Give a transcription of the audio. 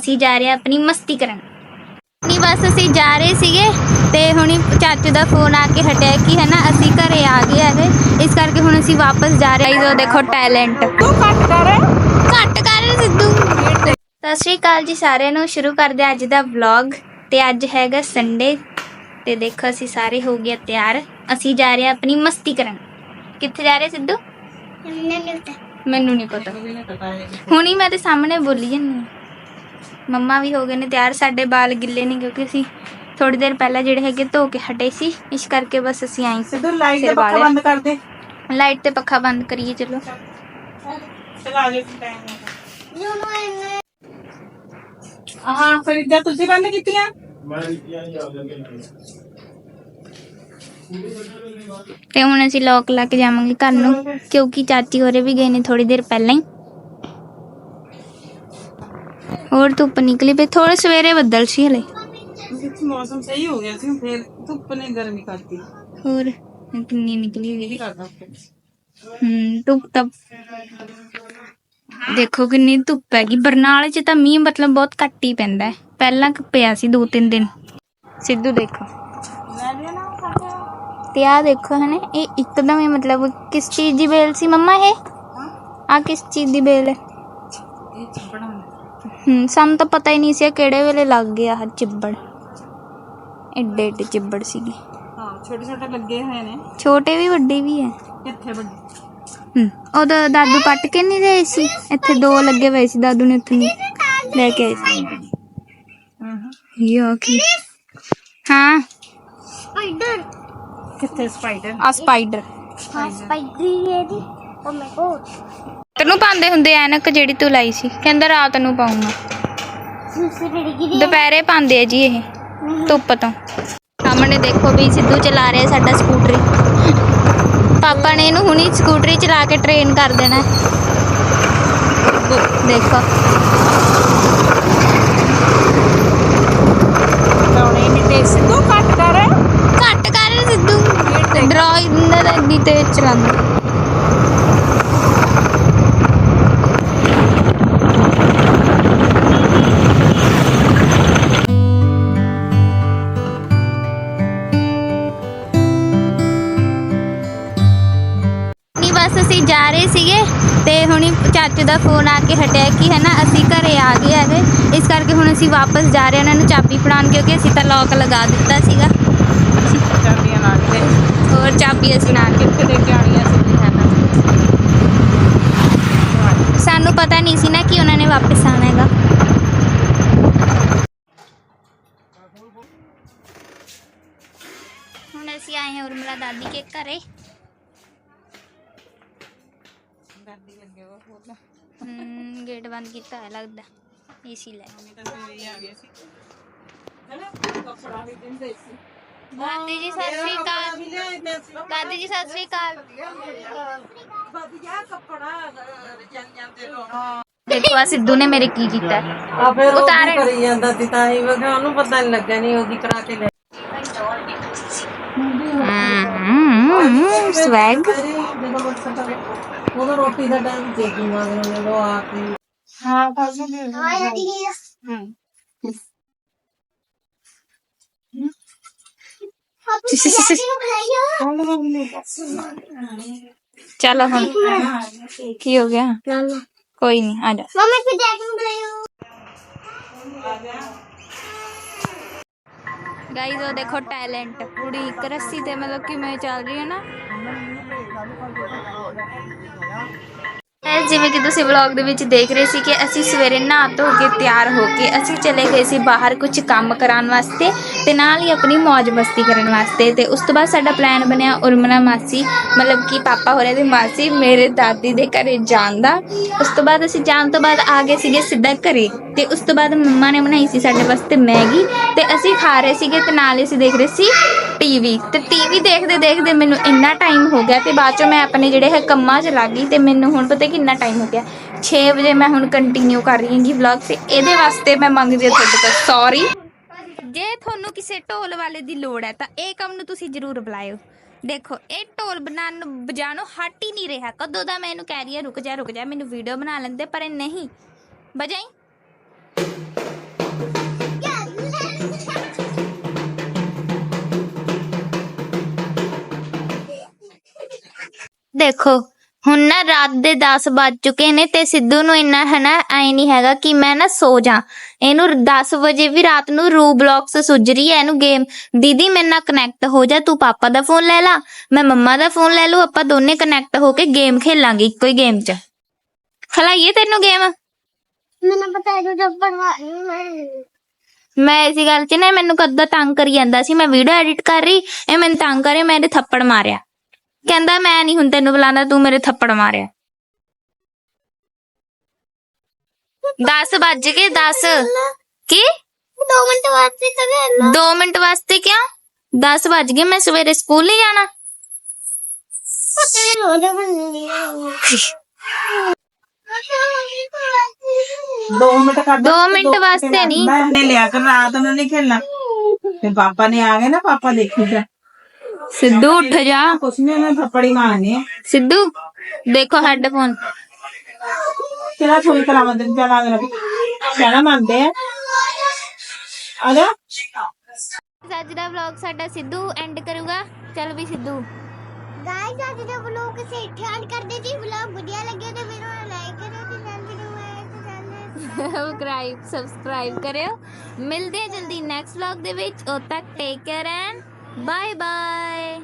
ਅਸੀਂ ਜਾ ਰਹੇ ਹਾਂ ਆਪਣੀ ਮਸਤੀ ਕਰਨ। ਨਹੀਂ ਬਸ ਅਸੀਂ ਜਾ ਰਹੇ ਸੀਗੇ ਤੇ ਹੁਣੀ ਚਾਚੂ ਦਾ ਫੋਨ ਆ ਕੇ ਹਟਿਆ ਕਿ ਹੈ ਨਾ ਅਸੀਂ ਘਰੇ ਆ ਗਏ ਹੈਗੇ ਇਸ ਕਰਕੇ ਹੁਣ ਅਸੀਂ ਵਾਪਸ ਜਾ ਰਹੇ ਹਾਂ। ਦੇਖੋ ਟੈਲੈਂਟ ਤੂੰ ਕੱਟ ਕਰ। ਘੱਟ ਕਰ ਸਿੱਧੂ। ਸਤਿ ਸ਼੍ਰੀ ਅਕਾਲ ਜੀ ਸਾਰਿਆਂ ਨੂੰ। ਸ਼ੁਰੂ ਕਰਦੇ ਹਾਂ ਅੱਜ ਦਾ ਵਲੌਗ ਤੇ ਅੱਜ ਹੈਗਾ ਸੰਡੇ ਤੇ ਦੇਖੋ ਅਸੀਂ ਸਾਰੇ ਹੋ ਗਏ ਤਿਆਰ। ਅਸੀਂ ਜਾ ਰਹੇ ਹਾਂ ਆਪਣੀ ਮਸਤੀ ਕਰਨ। ਕਿੱਥੇ ਜਾ ਰਹੇ ਸਿੱਧੂ? ਮੈਨੂੰ ਨਹੀਂ ਪਤਾ। ਹੁਣੀ ਮੈਂ ਤੇ ਸਾਹਮਣੇ ਬੋਲੀ ਜੰਨੀ ਮੰਮਾ ਵੀ ਹੋ ਗਏ ਨੇ ਤਿਆਰ ਸਾਡੇ ਵਾਲ ਗਿੱਲੇ ਨੇ ਕਿਉਂਕਿ ਅਸੀਂ ਥੋੜੀ ਦੇਰ ਪਹਿਲਾਂ ਜਿਹੜੇ ਹੈਗੇ ਧੋ ਕੇ ਹਟੇ ਸੀ ਇਸ ਕਰਕੇ ਬਸ ਅਸੀਂ ਆਏ ਸਿੱਧੂ ਲਾਈਟ ਦਾ ਸਿਰ ਪੱਖਾ ਵਾਲਿਆ। ਬੰਦ ਕਰ ਦੇ ਲਾਈਟ ਤੇ ਪੱਖਾ ਬੰਦ ਕਰੀਏ ਚਲੋ ਚਲਾ ਲੈ ਟਾਈਮ ਹਾਂ ਫਰੀਦਾ ਤੁਸੀਂ ਬੰਦ ਕੀਤੀਆਂ ਤੇ ਹੁਣ ਅਸੀਂ ਲੋਕ ਲਾ ਕੇ ਜਾਵਾਂਗੇ ਘਰ ਨੂੰ ਕਿਉਂਕਿ ਚਾਚੀ ਹੋਰੇ ਵੀ ਗਏ ਨੇ ਥੋੜੀ ਦੇਰ ਪਹਿਲਾਂ ਹੀ ਹੋਰ ਧੁੱਪ ਨਿਕਲੀ ਪਈ ਥੋੜੇ ਸਵੇਰੇ ਬੱਦਲ ਸੀ ਹਲੇ। ਵਿੱਚ ਮੌਸਮ ਸਹੀ ਹੋ ਗਿਆ ਸੀ ਫਿਰ ਧੁੱਪ ਨੇ ਗਰਮੀ ਕਰਤੀ। ਹੋਰ ਕਿੰਨੀ ਨਿਕਲੀ ਹੋਈ ਕਰਦਾ ਹੂੰ ਧੁੱਪ ਤਾਂ ਦੇਖੋ ਕਿੰਨੀ ਧੁੱਪ ਹੈਗੀ। ਬਰਨਾਲੇ 'ਚ ਤਾਂ ਮੀਂਹ ਮਤਲਬ ਬਹੁਤ ਘੱਟ ਹੀ ਪੈਂਦਾ ਹੈ। ਪਹਿਲਾਂ ਪਿਆ ਸੀ ਦੋ ਤਿੰਨ ਦਿਨ। ਸਿੱਧੂ ਦੇਖੋ। ਤੇ ਆ ਦੇਖੋ ਹਨੇ ਇਹ ਇੱਕਦਮ ਹੀ ਮਤਲਬ ਕਿਸ ਚੀਜ਼ ਦੀ ਬੇਲ ਸੀ ਮੰਮਾ ਇਹ? ਆ ਕਿਸ ਚੀਜ਼ ਦੀ ਬੇਲ ਹੈ? ਇਹ ਚਿਪੜਾ ਹੂੰ ਸਾਨੂੰ ਤਾਂ ਪਤਾ ਹੀ ਨਹੀਂ ਸੀ ਇਹ ਕਿਹੜੇ ਵੇਲੇ ਲੱਗ ਗਿਆ ਆਹ ਚਿੱਬੜ ਏਡੇ ਏਡੇ ਚਿੱਬੜ ਸੀਗੇ ਹਾਂ ਛੋਟੇ ਛੋਟੇ ਲੱਗੇ ਹੋਏ ਨੇ ਛੋਟੇ ਵੀ ਵੱਡੇ ਵੀ ਹੈ ਕਿੱਥੇ ਵੱਡੇ ਹੂੰ ਉਹਦਾ ਦਾਦੂ ਪੱਟ ਕੇ ਨਹੀਂ ਗਏ ਸੀ ਇੱਥੇ ਦੋ ਲੱਗੇ ਹੋਏ ਸੀ ਦਾਦੂ ਨੇ ਉੱਥੇ ਨਹੀਂ ਲੈ ਕੇ ਆਏ ਸੀ ਹਾਂ ਯਾ ਕੀ ਹਾਂ ਕਿੱਥੇ ਸਪਾਈਡਰ ਆ ਸਪਾਈਡਰ ਸਪਾਈਡਰ ਤੈਨੂੰ ਪਾਉਂਦੇ ਹੁੰਦੇ ਐਨਕ ਜਿਹੜੀ ਤੂੰ ਲਾਈ ਸੀ। ਕਹਿੰਦਾ ਰਾਤ ਨੂੰ ਪਾਉਂਗਾ। ਦੁਪਹਿਰੇ ਪਾਉਂਦੇ ਆ ਜੀ ਇਹ ਧੁੱਪ ਤੋਂ। ਸਾਹਮਣੇ ਦੇਖੋ ਵੀ ਸਿੱਧੂ ਚਲਾ ਰਿਹਾ ਸਾਡਾ ਸਕੂਟਰੀ। ਪਾਪਾ ਨੇ ਇਹਨੂੰ ਹੁਣੀ ਸਕੂਟਰੀ ਚਲਾ ਕੇ ਟ੍ਰੇਨ ਕਰ ਦੇਣਾ। ਦੇਖੋ। ਲਾਉਣੇ ਨਹੀਂ ਤੇ ਸਿੱਧੂ ਕੱਟ ਕਰ। ਘੱਟ ਕਰ ਸਿੱਧੂ। ਡਰਾ ਇੰਨਾ ਦਾ ਤੇਜ਼ ਚਲਾਉਂਦਾ। ਬਸ ਅਸੀਂ ਜਾ ਰਹੇ ਸੀਗੇ ਤੇ ਹੁਣੀ ਚਾਚੂ ਦਾ ਫੋਨ ਆ ਕੇ ਹਟਿਆ ਕਿ ਹੈ ਨਾ ਅਸੀਂ ਘਰੇ ਆ ਗਏ ਹੈਗੇ ਇਸ ਕਰਕੇ ਹੁਣ ਅਸੀਂ ਵਾਪਸ ਜਾ ਰਹੇ ਹਾਂ ਉਹਨਾਂ ਨੂੰ ਚਾਬੀ ਫੜਾਉਣ ਕਿਉਂਕਿ ਅਸੀਂ ਤਾਂ ਲੋਕ ਲਗਾ ਦਿੱਤਾ ਸੀਗਾ। ਚਾਬੀਆਂ ਨਾਲ ਦੇ ਹੋਰ ਚਾਬੀ ਅਸੀਂ ਨਾਲ ਕਿੱਥੇ ਦੇ ਕੇ ਆਣੀਆਂ ਸੀ ਹੈ ਨਾ ਸਾਨੂੰ ਪਤਾ ਨਹੀਂ ਸੀ ਨਾ ਕਿ ਉਹਨਾਂ ਨੇ ਵਾਪਸ ਆਣਾ ਹੈਗਾ। ਹੁਣ ਅਸੀਂ ਆਏ ਹਾਂ ਉਰਮਲਾ ਦਾਦੀ ਕੇ ਘਰੇ। ਦਾਦੀ ਲੱਗੇ ਉਹ ਹੋਰ ਹਮ, ਗੇਟ ਬੰਦ ਕੀਤਾ ਹੈ ਲੱਗਦਾ ਏਸੀ ਲੈ। ਤਾਂ ਫਿਰ ਇਹ ਆ ਗਿਆ ਸੀ। ਹੈਨਾ? ਕੱਪੜਾ ਵੀ ਦਿੰਦੇ ਸੀ। ਦਾਦੀ ਜੀ ਸਤਿ ਸ਼੍ਰੀ ਅਕਾਲ। ਵੀ ਤੇ ਦਾਦੀ ਜੀ ਸਤਿ ਸ਼੍ਰੀ ਅਕਾਲ। ਵਧੀਆ ਕੱਪੜਾ ਰਜਾਈਆਂ ਤੇ ਲਾਉਣਾ। ਦੇਖੋ ਆ ਸਿੱਧੂ ਨੇ ਮੇਰੇ ਕੀ ਕੀਤਾ? ਆ ਫਿਰ ਉਹ ਕਰੀ ਜਾਂਦਾ ਸੀ ਤਾਂ ਹੀ ਵਗਾ ਉਹਨੂੰ ਪਤਾ ਨਹੀਂ ਲੱਗਾ ਨਹੀਂ ਉਹਦੀ ਕਰਾ ਕੇ ਲੈ। ਸਵੈਗ। ਜਦੋਂ ਤਾਂ ਉਦੋਂ ਰੋਟੀ ਦਾ ਟਾਈਮ ਚੇਕਿੰਗ ਆ ਗਿਆ ਜਦੋਂ ਆ ਕੇ। ਹਾਂ ਪਾਸੇ ਚਲੋ ਹੁਣ ਕੀ ਹੋ ਗਿਆ? ਕੋਈ ਨਹੀਂ ਆ ਜਾ। ਗਾਈਜ਼ ਉਹ ਦੇਖੋ ਟੈਲੈਂਟ ਕੁੜੀ ਇੱਕ ਰੱਸੀ ਤੇ ਮਤਲਬ ਕਿਵੇਂ ਚੱਲ ਰਹੀ ਹੈ ਨਾ? ਜਿਵੇਂ ਕਿ ਤੁਸੀਂ ਵਲੌਗ ਦੇ ਵਿੱਚ ਦੇਖ ਰਹੇ ਸੀ ਕਿ ਅਸੀਂ ਸਵੇਰੇ ਨਹਾ ਧੋ ਕੇ ਤਿਆਰ ਹੋ ਕੇ ਅਸੀਂ ਚਲੇ ਗਏ ਸੀ ਬਾਹਰ ਕੁਝ ਕੰਮ ਕਰਾਉਣ ਵਾਸਤੇ। ਤੇ ਨਾਲ ਹੀ ਆਪਣੀ ਮौज ਮਸਤੀ ਕਰਨ ਵਾਸਤੇ ਤੇ ਉਸ ਤੋਂ ਬਾਅਦ ਸਾਡਾ ਪਲਾਨ ਬਣਿਆ ਉਰਮਨਾ ਮਾਸੀ, ਮਤਲਬ ਕਿ ਪਾਪਾ ਹੋਰੇ ਦੀ ਮਾਸੀ ਮੇਰੇ ਦਾਦੀ ਦੇ ਘਰੇ ਜਾਣ ਦਾ। ਉਸ ਤੋਂ ਬਾਅਦ ਅਸੀਂ ਜਾਣ ਤੋਂ ਬਾਅਦ ਆ ਗਏ ਸੀਗੇ ਸਿੱਧਾ ਘਰੇ ਤੇ ਉਸ ਤੋਂ ਬਾਅਦ ਮੰਮਾ ਨੇ ਬਣਾਈ ਸੀ ਸਾਡੇ ਵਾਸਤੇ ਮੈਗੀ ਤੇ ਅਸੀਂ ਖਾ ਰਹੇ ਸੀਗੇ ਤੇ ਨਾਲ ਹੀ ਅਸੀਂ ਦੇਖ ਰਹੇ ਸੀ ਟੀਵੀ। ਤੇ ਟੀਵੀ ਦੇਖਦੇ ਦੇਖਦੇ ਮੈਨੂੰ ਇੰਨਾ ਟਾਈਮ ਹੋ ਗਿਆ ਤੇ ਬਾਅਦ ਚੋਂ ਮੈਂ ਆਪਣੇ ਜਿਹੜੇ ਹੈ ਕੰਮਾਂ 'ਚ ਲੱਗ ਗਈ ਤੇ ਮੈਨੂੰ ਹੁਣ ਪਤਾ ਕਿੰਨਾ ਟਾਈਮ ਹੋ ਗਿਆ। 6 ਵਜੇ ਮੈਂ ਹੁਣ ਕੰਟੀਨਿਊ ਕਰ ਰਹੀ ਹਾਂਗੀ ਵਲੌਗ ਤੇ ਇਹਦੇ ਵਾਸਤੇ ਮੈਂ ਮੰਗਦੀ ਹਾਂ ਤੁਹਾਡੇ ਤੋਂ ਸੌਰੀ ਜੇ ਤੁਹਾਨੂੰ ਕਿਸੇ ਢੋਲ ਵਾਲੇ ਦੀ ਲੋੜ ਹੈ ਤਾਂ ਇਹ ਕੰਮ ਨੂੰ ਤੁਸੀਂ ਜ਼ਰੂਰ ਬੁਲਾਇਓ। ਦੇਖੋ, ਇਹ ਢੋਲ ਬਣਾਉਣ ਨੂੰ ਬਜਾਨੋਂ ਹਟ ਹੀ ਨਹੀਂ ਰਿਹਾ। ਕਦੋਂ ਦਾ ਮੈਂ ਇਹਨੂੰ ਕਹਿ ਰਹੀ ਹਾਂ, ਰੁਕ ਜਾ ਰੁਕ ਜਾ, ਮੈਨੂੰ ਵੀਡੀਓ ਬਣਾ ਲੈਂਦੇ, ਪਰ ਇਹ ਨਹੀਂ। ਬਜਾਈ ਦੇਖੋ ਹੁਣ ਨਾ ਰਾਤ ਦੇ 10 ਵੱਜ ਚੁੱਕੇ ਨੇ ਤੇ ਸਿੱਧੂ ਨੂੰ ਇੰਨਾ ਹੈ ਨਾ ਐ ਨਹੀਂ ਹੈਗਾ ਕਿ ਮੈਂ ਨਾ ਸੋ ਜਾ। ਇਹਨੂੰ 10 ਵਜੇ ਵੀ ਰਾਤ ਨੂੰ ਰੂ ਬਲੌਕਸ ਸੁੱਜ ਰਹੀ ਇਹਨੂੰ ਗੇਮ। ਦੀਦੀ ਮੇਰੇ ਨਾਲ ਕਨੈਕਟ ਹੋ ਜਾ ਤੂੰ ਪਾਪਾ ਦਾ ਫੋਨ ਲੈ ਲਾ ਮੈਂ ਮੰਮਾ ਦਾ ਫੋਨ ਲੈ ਲੂ ਆਪਾਂ ਦੋਨੇ ਕਨੈਕਟ ਹੋ ਕੇ ਗੇਮ ਖੇਲਾਂਗੇ ਇੱਕੋ ਹੀ ਗੇਮ 'ਚ। ਖਲਾਈਏ ਤੈਨੂੰ ਗੇਮ? ਮੈਨੂੰ ਪਤਾ ਹੈ ਜੋ ਜਬ ਬਣਵਾ ਮੈਂ। ਇਸੇ ਗੱਲ 'ਚ ਨਾ ਮੈਨੂੰ ਕਦੋਂ ਤੰਗ ਕਰੀ ਜਾਂਦਾ ਸੀ ਮੈਂ ਵੀਡੀਓ ਐਡਿਟ ਕਰ ਰਹੀ ਇਹ ਮੈਨੂੰ ਤੰਗ ਕਰੇ ਮੈਂ ਇਹਦੇ ਥੱਪੜ ਮਾਰਿਆ। ਕਹਿੰਦਾ ਮੈਂ ਨਹੀਂ ਹੁਣ ਤੈਨੂੰ ਬੁਲਾਉਂਦਾ ਤੂੰ ਮੇਰੇ ਥੱਪੜ ਮਾਰਿਆ। 10 ਵੱਜ ਗਏ 10 ਕੀ? 2 ਮਿੰਟ ਵਾਸਤੇ ਕਰੇ 2 ਮਿੰਟ ਵਾਸਤੇ ਕਿਉਂ? 10 ਵੱਜ ਗਏ ਮੈਂ ਸਵੇਰੇ ਸਕੂਲ ਨਹੀਂ ਜਾਣਾ। ਪਤਾ ਨਹੀਂ ਹੋ ਜਾ ਬੰਦੀ ਦੋ ਮਿੰਟ ਕੱਢ 2 ਮਿੰਟ ਵਾਸਤੇ ਨਹੀਂ। ਮੈਂ ਲਿਆ ਕਰ ਰਾਤ ਨੂੰ ਨਹੀਂ ਖੇਲਣਾ। ਤੇ ਪਾਪਾ ਨੇ ਆ ਗਏ ਨਾ ਪਾਪਾ ਦੇਖੂਗਾ। ਸਿੱਧੂ ਉੱਠ ਜਾ। ਕੁਛ ਨਹੀਂ ਉਹਨੇ ਥੱਪੜੀ ਮਾਰਨੀ ਹੈ ਸਿੱਧੂ ਦੇਖੋ ਹੈੱਡਫੋਨ। ਤੇਰਾ ਥੋੜੀ ਕਰਾਵਾਂ ਤੇ ਚਲਾ ਦੇ ਕਹਿਣਾ ਮੰਨਦੇ ਆ। ਆ ਜਾ। ਅੱਜ ਦਾ ਵਲੌਗ ਸਾਡਾ ਸਿੱਧੂ ਐਂਡ ਕਰੂਗਾ। ਚਲ ਵੀ ਸਿੱਧੂ। ਗਾਇਸ ਅੱਜ ਦੇ ਵਲੋਗ ਸੇ ਠਿਆਨ ਕਰਦੇ ਜੀ ਵਲੋਗ ਵਧੀਆ ਲੱਗੇ ਤੇ ਵੀਡੀਓ ਨੂੰ ਲਾਈਕ ਕਰਿਓ ਤੇ ਜਲਦੀ ਨੂੰ ਚੈਨਲ ਸਬਸਕ੍ਰਾਈਬ ਸਬਸਕ੍ਰਾਈਬ ਕਰਿਓ। ਮਿਲਦੇ ਜਲਦੀ ਨੈਕਸਟ ਵਲੌਗ ਦੇ ਵਿੱਚ। ਉਦ ਤੱਕ ਟੇਕ ਕੇਅਰ ਐਂਡ Bye-bye!